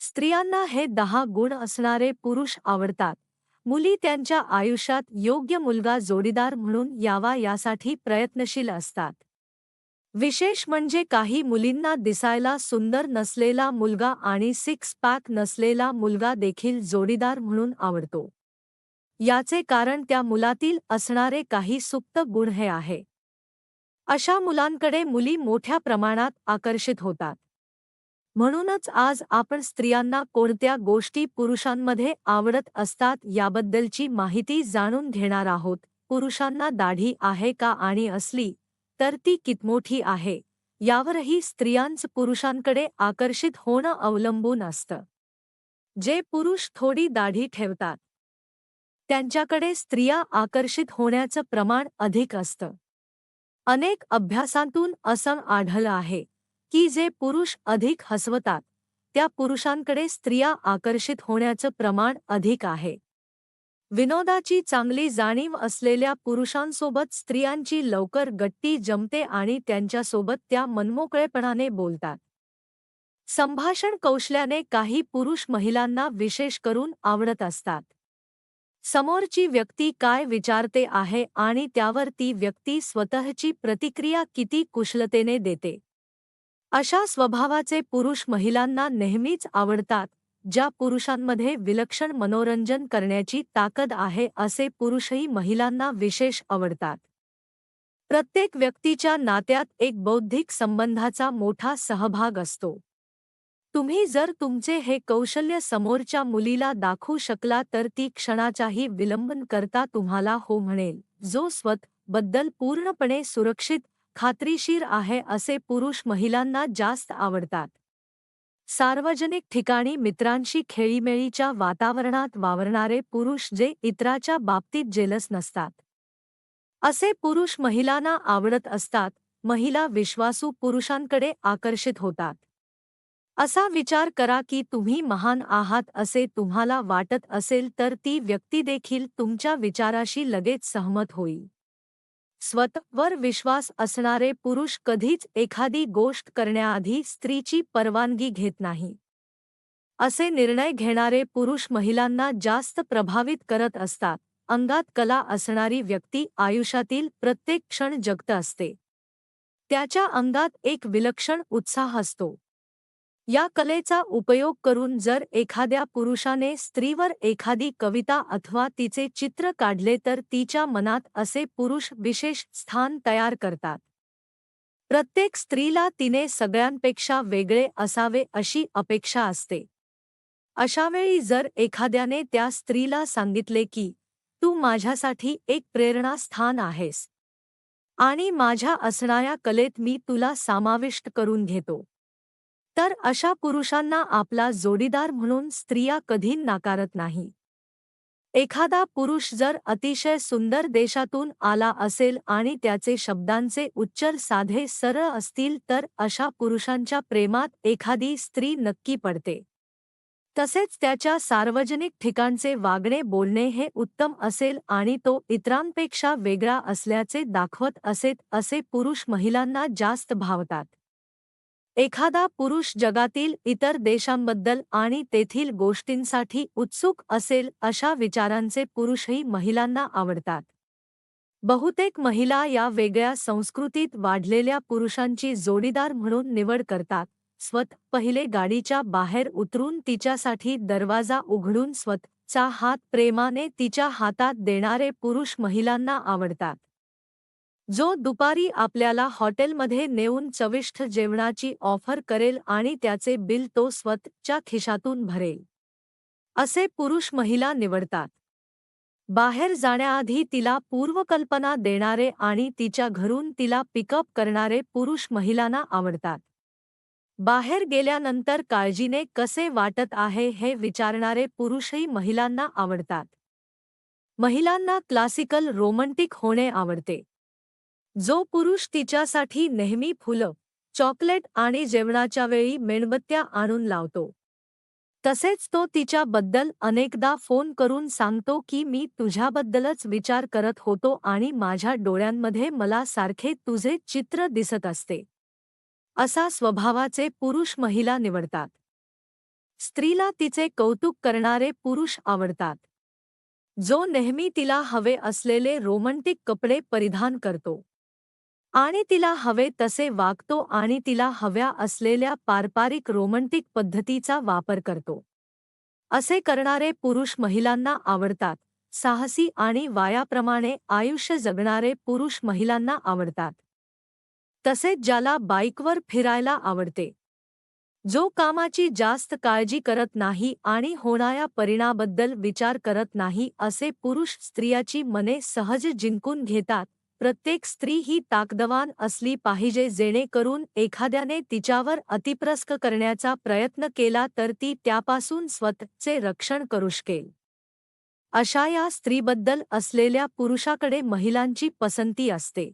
स्त्रियांना हे दहा गुण असणारे पुरुष आवडतात. मुली त्यांच्या आयुष्यात योग्य मुलगा जोडीदार म्हणून यावा यासाठी प्रयत्नशील असतात. विशेष म्हणजे काही मुलींना दिसायला सुंदर नसलेला मुलगा आणि सिक्स पॅक नसलेला मुलगा देखील जोडीदार म्हणून आवडतो. याचे कारण त्या मुलातील असणारे काही सुप्त गुण हे आहे. अशा मुलांकडे मुली मोठ्या प्रमाणात आकर्षित होतात. म्हणूनच आज आपण स्त्रियांना कोणत्या गोष्टी पुरुषांमध्ये आवडत असतात याबद्दलची माहिती जाणून घेणार आहोत. पुरुषांना दाढी आहे का आणि असली तर ती कितमोठी आहे? यावरही स्त्रियांच पुरुषांकडे आकर्षित होणं अवलंबून असतं. जे पुरुष थोडी दाढी ठेवतात त्यांच्याकडे स्त्रिया आकर्षित होण्याचं प्रमाण अधिक असतं. अनेक अभ्यासांतून असं आढळलं आहे. की जे पुरुष अधिक हसवतात त्या पुरुषांकडे स्त्रिया आकर्षित होण्याचं प्रमाण अधिक आहे. विनोदाची चांगली जाणीव असलेल्या पुरुषांसोबत स्त्रियांची लवकर गट्टी जमते आणि त्यांच्यासोबत त्या मनमोकळेपणाने बोलतात. संभाषण कौशल्याने काही पुरुष महिलांना विशेष करून आवडत असतात. समोरची व्यक्ती काय विचारते आहे आणि त्यावर ती व्यक्ती स्वतःची प्रतिक्रिया किती कुशलतेने देते. अशा स्वभावाचे पुरुष महिलांना नेहमीच आवडतात ज्या पुरुषांमध्ये विलक्षण मनोरंजन करण्याची ताकद आहे असे पुरुषही महिलांना विशेष आवडतात. प्रत्येक व्यक्तीच्या नात्यात एक बौद्धिक संबंधाचा मोठा सहभाग असतो. तुम्ही जर तुमचे हे कौशल्य समोरच्या मुलीला दाखवू शकला तर ती क्षणाचाही विलंबन करता तुम्हाला हो म्हणेल जो स्वत बद्दल पूर्णपणे सुरक्षित खात्रीशीर आहे असे पुरुष महिलांना जास्त आवडतात. सार्वजनिक ठिकाणी मित्रांशी खेळीमेळीच्या वातावरणात वावरणारे पुरुष जे इतराच्या बाबतीत जेलस नसतात. असे पुरुष महिलांना आवडत असतात महिला विश्वासू पुरुषांकडे आकर्षित होतात. असा विचार करा की तुम्ही महान आहात असे तुम्हाला वाटत असेल तर ती व्यक्ती देखील तुमच्या विचाराशी लगेच सहमत होईल. स्वतःवर विश्वास असणारे पुरुष कधीच एखादी गोष्ट करण्याआधी स्त्रीची परवानगी घेत नाही. असे निर्णय घेणारे पुरुष महिलांना जास्त प्रभावित करत असतात. अंगात कला असणारी व्यक्ती आयुष्यातील प्रत्येक क्षण जगत असते. त्याच्या अंगात एक विलक्षण उत्साह असतो. या कलेचा उपयोग करून जर एखाद्या पुरुषाने स्त्रीवर एखादी कविता अथवा तिचे चित्र काढले तर तिच्या मनात असे पुरुष विशेष स्थान तयार करतात. प्रत्येक स्त्रीला तिने सगळ्यांपेक्षा वेगळे असावे अशी अपेक्षा असते. अशावेळी जर एखाद्याने त्या स्त्रीला सांगितले की तू माझ्यासाठी एक प्रेरणास्थान आहेस. आणि माझ्या असणाऱ्या कलेत मी तुला समाविष्ट करून घेतो. तर अशा पुरुषांना आपला जोडीदार म्हणून स्त्रिया कधी नाकारत नाही. एखादा पुरुष जर अतिशय सुंदर देशातून आला असेल आणि त्याचे शब्दांचे उच्चर साधे सरळ असतील तर अशा पुरुषांच्या प्रेमात एखादी स्त्री नक्की पडते. तसेच त्याच्या सार्वजनिक ठिकाणचे वागणे बोलणे हे उत्तम असेल आणि तो इतरांपेक्षा वेगळा असल्याचे दाखवत असेत असे पुरुष महिलांना जास्त भावतात. एखादा पुरुष जगातील इतर देशांबद्दल आणि तेथील गोष्टींसाठी उत्सुक असेल अशा विचारांचे पुरुषही महिलांना आवडतात. बहुतेक महिला या वेगळ्या संस्कृतीत वाढलेल्या पुरुषांची जोडीदार म्हणून निवड करतात स्वत पहिले गाडीच्या बाहेर उतरून तिच्यासाठी दरवाजा उघडून स्वतःचा हात प्रेमाने तिच्या हातात देणारे पुरुष महिलांना आवडतात. जो दुपारी आपल्याला हॉटेलमध्ये नेऊन चविष्ट जेवणाची ऑफर करेल आणि त्याचे बिल तो स्वतःच्या खिशातून भरेल. असे पुरुष महिला निवडतात. बाहेर जाण्याआधी तिला पूर्वकल्पना देणारे आणि तिच्या घरून तिला पिकअप करणारे पुरुष महिलांना आवडतात. बाहेर गेल्यानंतर काळजीने कसे वाटत आहे हे विचारणारे पुरुषही महिलांना आवडतात. महिलांना क्लासिकल रोमंटिक होणे आवडते. जो पुरुष तिच्यासाठी नेहमी फुलं चॉकलेट आणि जेवणाच्या वेळी मेणबत्त्या आणून लावतो. तसेच तो तिच्याबद्दल अनेकदा फोन करून सांगतो की मी तुझ्याबद्दलच विचार करत होतो आणि माझ्या डोळ्यांमध्ये मला सारखे तुझे चित्र दिसत असते. असा स्वभावाचे पुरुष महिला निवडतात. स्त्रीला तिचे कौतुक करणारे पुरुष आवडतात. जो नेहमी तिला हवे असलेले रोमँटिक कपडे परिधान करतो. आणि तिला हवे तसे वागतो आणि तिला हव्या असलेल्या पारपारिक रोमंटिक पद्धतीचा वापर करतो. असे करणारे पुरुष महिलांना आवडतात. साहसी आणि वायाप्रमाणे आयुष्य जगणारे पुरुष महिलांना आवडतात. तसेच ज्याला बाईकवर फिरायला आवडते. जो कामाची जास्त काळजी करत नाही आणि होणाऱ्या परिणाबद्दल विचार करत नाही असे पुरुष स्त्रियाची मने सहज जिंकून घेतात. प्रत्येक स्त्री ही ताकदवान असली पाहिजे जेणेकरून एखाद्याने तिच्यावर अतिप्रस्क करण्याचा प्रयत्न केला तर ती त्यापासून स्वतःचे रक्षण करू शकेल. अशा या स्त्रीबद्दल असलेल्या पुरुषाकडे महिलांची पसंती असते.